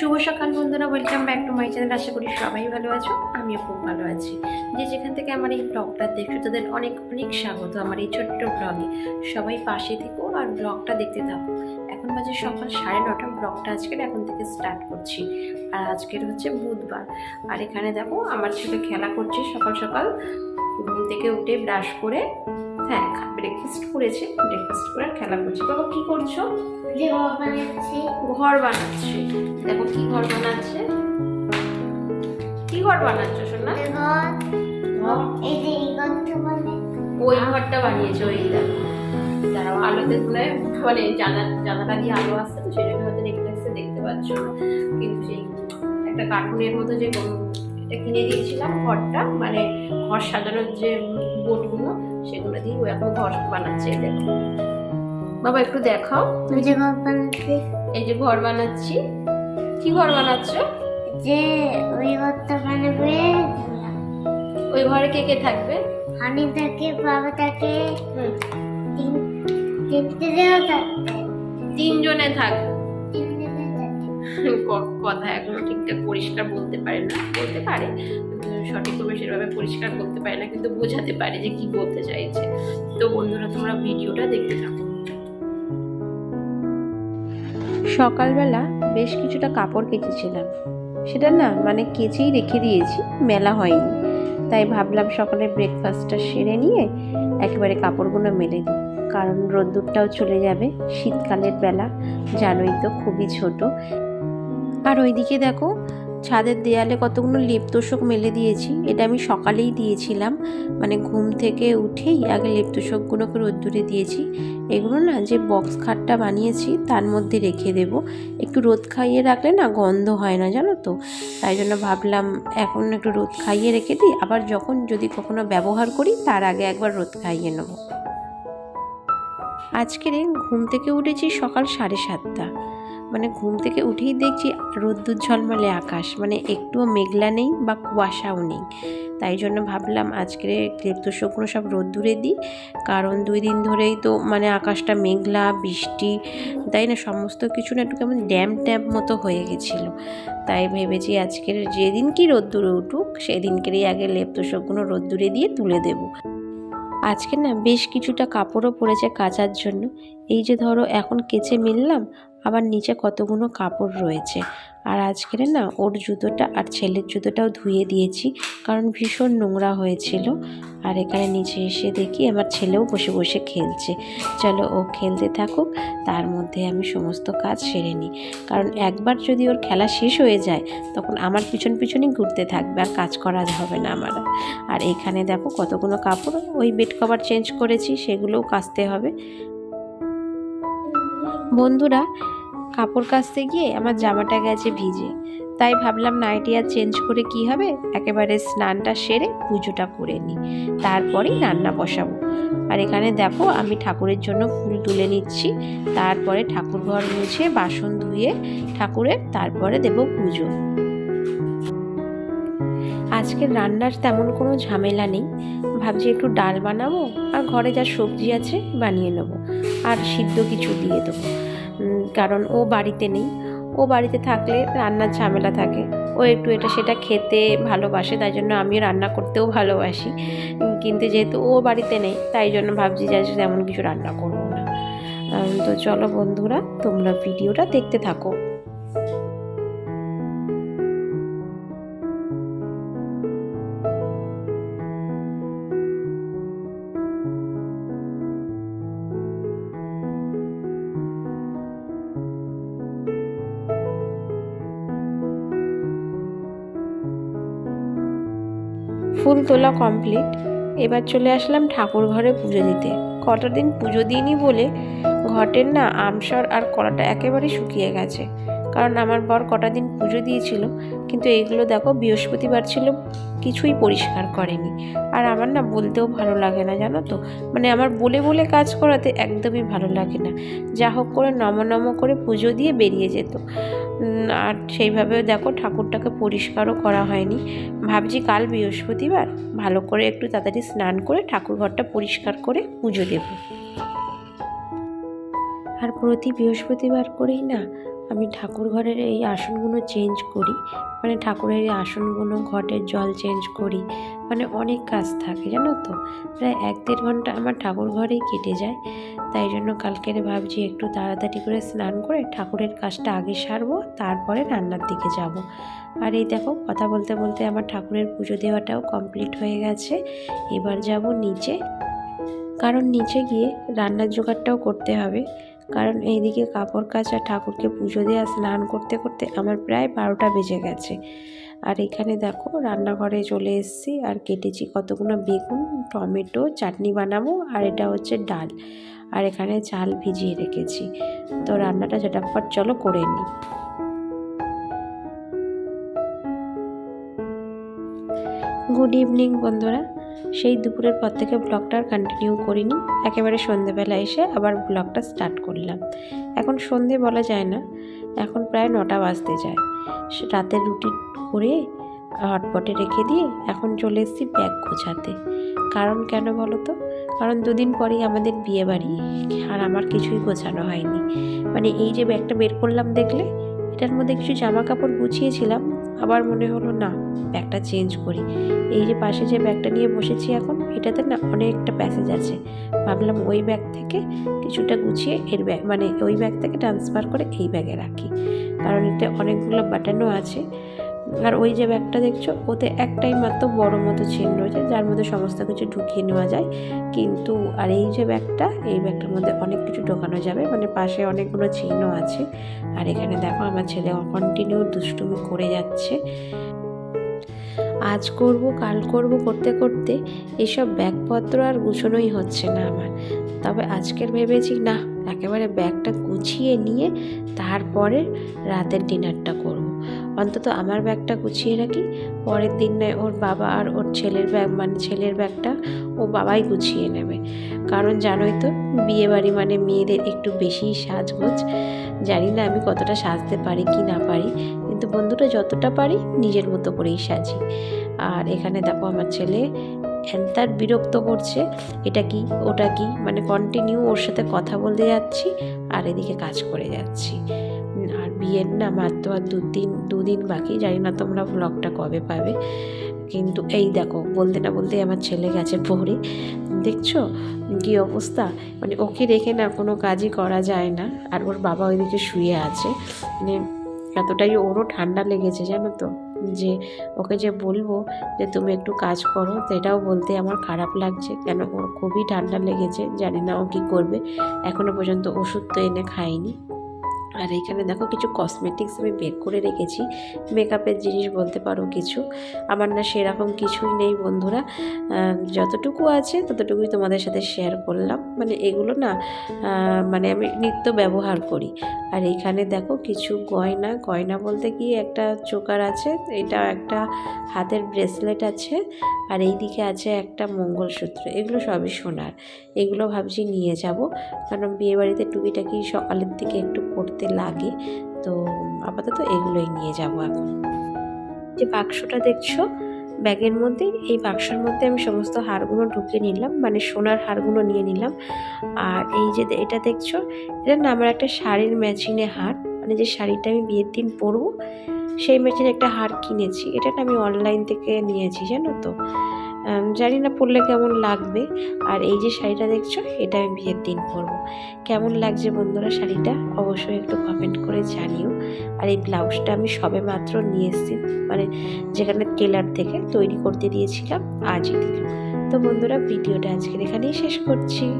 শুভ সকাল বন্ধুরা welcome back to my channel আশা করি সবাই ভালো আছো, আমিও খুব ভালো আছি। যে যেখান থেকে আমার এই ব্লগটা দেখছ, তাদের অনেক অনেক স্বাগত আমার এই ছোট্ট ব্লগে সবাই পাশে থেকো আর ব্লগটা দেখতে থাকো। এখন বাজে সকাল সাড়ে নটা ব্লগটা আজকের এখন থেকে স্টার্ট করছি। আর আজকের হচ্ছে বুধবার। আর এখানে দেখো, আমার ছেলে খেলা করছে সকাল সকাল। ঘুম থেকে উঠে ব্রাশ করে হ্যাঁ ব্রেকফাস্ট করেছে ব্রেকফাস্ট করে খেলা করছে। বাবা কি করছ? ঘর বানাচ্ছে। দেখো কি ঘর বানাচ্ছে। কি ঘর বানাচ্ছ মানে ওই ঘরটা বানিয়েছে ওই দেখো। দাঁড়াও আলোতে তুলে মানে জানা জানালা দিয়ে আলো আসছে তো জন্য হয়তো রিফ্লেক্সে দেখতে পাচ্ছ কিন্তু সেই একটা কার্টুনের মতো যে এটা কিনে দিয়েছিলাম ঘরটা মানে ঘর সাজানোর যে বোর্ডগুলো সেগুলো দিয়ে ও এখন ঘর বানাচ্ছে দেখো। বাবা একটু দেখাও তুমি যে ঘর বানাচ্ছি। এই যে ঘর বানাচ্ছি। কি ঘর বানাচ্ছ? যে ওই ঘরটা বানাবে। ওই ঘরে কে কে থাকবে? হানি থাকে বাবা থাকে হুম, তিন তিনটে দেওয়া থাকবে। তিনজনে থাকবে। তিনটে থাকে ক- কথা এখনও ঠিকঠাক পরিষ্কার বলতে পারে না, বলতে পারে সঠিকভাবে সেভাবে পরিষ্কার করতে পারে না, কিন্তু বোঝাতে পারে যে কি বলতে চাইছে। তো বন্ধুরা, তোমরা ভিডিওটা দেখতে থাকো। সকালবেলা বেশ কিছুটা কাপড় কেচেছিলাম। সেটা না মানে কেচেই রেখে দিয়েছি, মেলা হয়নি। তাই ভাবলাম সকালে ব্রেকফাস্টটা সেরে নিয়ে একেবারে কাপড়গুলো মেলে দিই। কারণ রোদ্দুরটাও চলে যাবে, শীতকালের বেলা। জানোই তো, খুবই ছোট। আর ওইদিকে দেখো, ছাদের দেয়ালে কতগুলো লেপ তোষক মেলে দিয়েছি। এটা আমি সকালেই দিয়েছিলাম। মানে ঘুম থেকে উঠেই আগে লেপ তোষকগুলোকে রোদ্দুরে দিয়েছি। এগুলো না যে বক্স খাটটা বানিয়েছি, তার মধ্যে রেখে দেব। একটু রোদ খাইয়ে রাখলে না গন্ধ হয় না, জানো তো? তাই জন্য ভাবলাম এখন একটু রোদ খাইয়ে রেখে দিই। আবার যখন যদি কখনো ব্যবহার করি, তার আগে একবার রোদ খাইয়ে নেব। আজকের ঘুম থেকে উঠেছি সকাল সাড়ে সাতটা। মানে ঘুম থেকে উঠেই দেখছি রোদ্দুর ঝলমলে আকাশ। মানে একটুও মেঘলা নেই বা কুয়াশাও নেই। তাই জন্য ভাবলাম আজকে আজকের শুকনো সব রোদ্দুরে দিই। কারণ দুই দিন ধরেই তো মানে আকাশটা মেঘলা, বৃষ্টি, তাই না? সমস্ত কিছু না একটু কেমন ড্যাম ট্যাম্প মতো হয়ে গেছিল। তাই ভেবেছি আজকের যেদিন কি রোদ্দুরে উঠুক, সেদিনকেরই আগে লেপ্ত শুকনো রোদ্দুরে দিয়ে তুলে দেব। আজকে না বেশ কিছুটা কাপড়ও পড়েছে কাচার জন্য। এই যে ধরো, এখন কেচে মিললাম আবার নিচে কতগুলো কাপড় রয়েছে। আর আজকের না ওর জুতোটা আর ছেলের জুতোটাও ধুয়ে দিয়েছি, কারণ ভীষণ নোংরা হয়েছিল। আর এখানে নিচে এসে দেখি আমার ছেলেও বসে বসে খেলছে। চলো ও খেলতে থাকুক, তার মধ্যে আমি সমস্ত কাজ সেরে নিই। কারণ একবার যদি ওর খেলা শেষ হয়ে যায়, তখন আমার পিছন পিছনই ঘুরতে থাকবে, আর কাজ করা হবে না আমার। আর। এখানে দেখো কতগুলো কাপড়, ওই বেড কভার চেঞ্জ করেছি, সেগুলোও কাচতে হবে। বন্ধুরা, কাপড় কাচতে গিয়ে আমার জামাটা গেছে ভিজে। তাই ভাবলাম নাইটি আর চেঞ্জ করে কি হবে? একেবারে স্নানটা সেরে পুজোটা করে নিই। তারপরেই রান্না বসাবো। আর এখানে দেখো, আমি ঠাকুরের জন্য ফুল তুলে নিচ্ছি। তারপরে ঠাকুর ঘর মুছে বাসন ধুয়ে ঠাকুরের তারপরে দেব পুজো। আজকে রান্নার তেমন কোনো ঝামেলা নেই। ভাবছি একটু ডাল বানাবো আর ঘরে যা সবজি আছে বানিয়ে নেব। আর সিদ্ধ কিছু দিয়ে দেবো। কারণ ও বাড়িতে নেই। ও বাড়িতে থাকলে রান্নার ঝামেলা থাকে। ও একটু এটা সেটা খেতে ভালোবাসে, তাই জন্য আমি রান্না করতেও ভালোবাসি। কিন্তু যেহেতু ও বাড়িতে নেই, তাই জন্য ভাবছি যে তেমন কিছু রান্না করব না। তো চলো বন্ধুরা, তোমরা ভিডিওটা দেখতে থাকো। ফুল তোলা কমপ্লিট এবার চলে আসলাম ঠাকুর ঘরে পুজো দিতে। কটা দিন পুজো দিইনি বলে ঘটের না আমসর আর কলাটা একেবারে শুকিয়ে গেছে। কারণ আমার বর কটা দিন পুজো দিয়েছিল, কিন্তু এগুলো দেখো বৃহস্পতিবার ছিল, কিছুই পরিষ্কার করেনি। আর আমার না বলতেও ভালো লাগে না, জানো তো? মানে আমার বলে বলে কাজ করাতে একদমই ভালো লাগে না। যা হোক করে নম নম করে পুজো দিয়ে বেরিয়ে যেত। আর সেইভাবে দেখো ঠাকুরটাকে পরিষ্কারও করা হয়নি। ভাবছি কাল বৃহস্পতিবার ভালো করে একটু তাড়াতাড়ি স্নান করে ঠাকুর ঘরটা পরিষ্কার করে পুজো দেব। আর প্রতি বৃহস্পতিবার করেই না আমি ঠাকুর ঘরের এই আসনগুলো চেঞ্জ করি। মানে ঠাকুরের এই আসনগুলো ঘটের জল চেঞ্জ করি। মানে অনেক কাজ থাকে, জানো তো? প্রায় এক দেড় ঘণ্টা আমার ঠাকুর ঘরেই কেটে যায়। তাই জন্য কালকের ভাবছি একটু তাড়াতাড়ি করে স্নান করে ঠাকুরের কাজটা আগে সারবো, তারপরে রান্নার দিকে যাব। আর এই দেখো, কথা বলতে বলতে আমার ঠাকুরের পুজো দেওয়াটাও কমপ্লিট হয়ে গেছে। এবার যাব নিচে। কারণ নিচে গিয়ে রান্নার জোগাড়টাও করতে হবে। কারণ এইদিকে কাপড় কাচা, ঠাকুরকে পুজো দেওয়া স্নান করতে করতে আমার প্রায় বারোটা বেজে গেছে। আর এখানে দেখো, রান্নাঘরে চলে এসেছি। আর কেটেছি কতগুলো বেগুন, টমেটো, চাটনি বানাবো, আর এটা হচ্ছে ডাল। আর এখানে চাল ভিজিয়ে রেখেছি। তো রান্নাটা ঝটাফট চলো করে নিই। গুড ইভিনিং বন্ধুরা। সেই দুপুরের পর থেকে ব্লগটা আর কন্টিনিউ করিনি। একেবারে সন্ধেবেলা এসে আবার ব্লগটা স্টার্ট করলাম। এখন সন্ধে বলা যায় না। এখন প্রায় নটা বাজতে যায়। সে রাতের রুটি করে হটপটে রেখে দিয়ে এখন চলে এসেছি ব্যাগ গোছাতে। কারণ কেন বলো তো? কারণ দুদিন পরেই আমাদের বিয়ে বাড়ি। আর আমার কিছুই গোছানো হয়নি। মানে এই যে ব্যাগটা বের করলাম দেখলে, এটার মধ্যে কিছু জামা কাপড় গুছিয়েছিলাম। আবার মনে হলো, না, ব্যাগটা চেঞ্জ করি। এই যে পাশে যে ব্যাগটা নিয়ে বসেছি এখন, এটাতে না অনেকটা প্যাসেজ আছে। ভাবলাম ওই ব্যাগ থেকে কিছুটা গুছিয়ে এর ব্যাগ মানে ওই ব্যাগ থেকে ট্রান্সফার করে এই ব্যাগে রাখি। কারণ এতে অনেকগুলো বাটনও আছে। আর ওই যে ব্যাগটা দেখছ, ওতে একটাই মাত্র বড় মতো চেন রয়েছে, যার মধ্যে সমস্ত কিছু ঢুকিয়ে নেওয়া যায়। কিন্তু, আর এই যে ব্যাগটা, এই ব্যাগটার মধ্যে অনেক কিছু ঢোকানো যাবে মানে পাশে অনেকগুলো চেনও আছে। আর এখানে দেখো, আমার ছেলে কন্টিনিউ দুষ্টুমি করে যাচ্ছে। আজ করব, কাল করব, করতে করতে এসব ব্যাগপত্র আর গুছানোই হচ্ছে না আমার। তবে আজকের ভেবেছি, না, একেবারে ব্যাগটা গুছিয়ে নিয়ে তারপরে রাতের ডিনারটা করব। অন্তত আমার ব্যাগটা গুছিয়ে রাখি। পরের দিন নয়, ওর বাবা আর ওর ছেলের ব্যাগ মানে ছেলের ব্যাগটা ও বাবাই গুছিয়ে নেবে। কারণ জানোই তো বিয়ে বাড়ি মানে মেয়েদের একটু বেশি সাজগোজ। জানি না আমি কতটা সাজতে পারি কি না পারি, কিন্তু বন্ধুটা যতটা পারি নিজের মতো করেই সাজি। আর এখানে দেখো আমার ছেলে তার বিরক্ত করছে, এটা কি? ওটা কি? মানে কন্টিনিউ ওর সাথে কথা বলতে যাচ্ছি আর এদিকে কাজ করে যাচ্ছি। আর বিয়ের না মাত্র আর দুদিন দুদিন বাকি, জানি না তোমরা ব্লগটা কবে পাবে। কিন্তু এই দেখো, বলতে না বলতে আমার ছেলে গেছে পড়ে। দেখছ? কি অবস্থা? মানে ওকে রেখে না কোনো কাজই করা যায় না। আর ওর বাবা ওইদিকে শুয়ে আছে। মানে এতটাই ওরও ঠান্ডা লেগেছে, জানো তো? যে ওকে যে বলব যে তুমি একটু কাজ করো, সেটাও বলতে আমার খারাপ লাগছে। কেন ওর খুবই ঠান্ডা লেগেছে, জানি না ও কী করবে। এখনও পর্যন্ত ওষুধ তো এনে খাইনি আর এখানে দেখো কিছু কসমেটিক্স আমি বের করে রেখেছি। মেকআপের জিনিস বলতে পারো কিছু। আমার না সেরকম কিছুই নেই বন্ধুরা। যতটুকু আছে ততটুকুই তোমাদের সাথে শেয়ার করলাম। মানে এগুলো না মানে আমি নিত্য ব্যবহার করি। আর এখানে দেখো কিছু গয়না। গয়না বলতে কি? একটা চোকার আছে এটা একটা হাতের ব্রেসলেট আছে, আর এই দিকে আছে একটা মঙ্গলসূত্র। এগুলো সবই সোনার। এগুলো ভাবছি নিয়ে যাব। কারণ বিয়েবাড়িতে টুকিটাকি সকালের দিকে একটু পড়তে লাগে। তো আপাতত এগুলোই নিয়ে যাব এখন। যে বাক্সটা দেখছ, ব্যাগের মধ্যে, এই বাক্সের মধ্যে আমি সমস্ত হারগুলো ঢুকিয়ে নিলাম মানে সোনার হারগুলো নিয়ে নিলাম। আর এই যে এটা দেখছ, এটা না আমার একটা শাড়ির ম্যাচিংয়ে হার মানে যে শাড়িটা আমি বিয়ের দিন পরবো, সেই ম্যাচিং একটা হার কিনেছি। এটা না আমি অনলাইন থেকে নিয়েছি, জানো তো? জানি না পরলে কেমন লাগবে। আর এই যে শাড়িটা দেখছ, এটা আমি বিয়ের দিন পরবো। কেমন লাগছে বন্ধুরা শাড়িটা? অবশ্যই একটু কমেন্ট করে জানিও। আর এই ব্লাউজটা আমি সবে মাত্র নিয়ে এসেছি মানে যেখানে টেলার থেকে তৈরি করতে দিয়েছিলাম আজই তো বন্ধুরা, ভিডিওটা আজকের এখানেই শেষ করছি।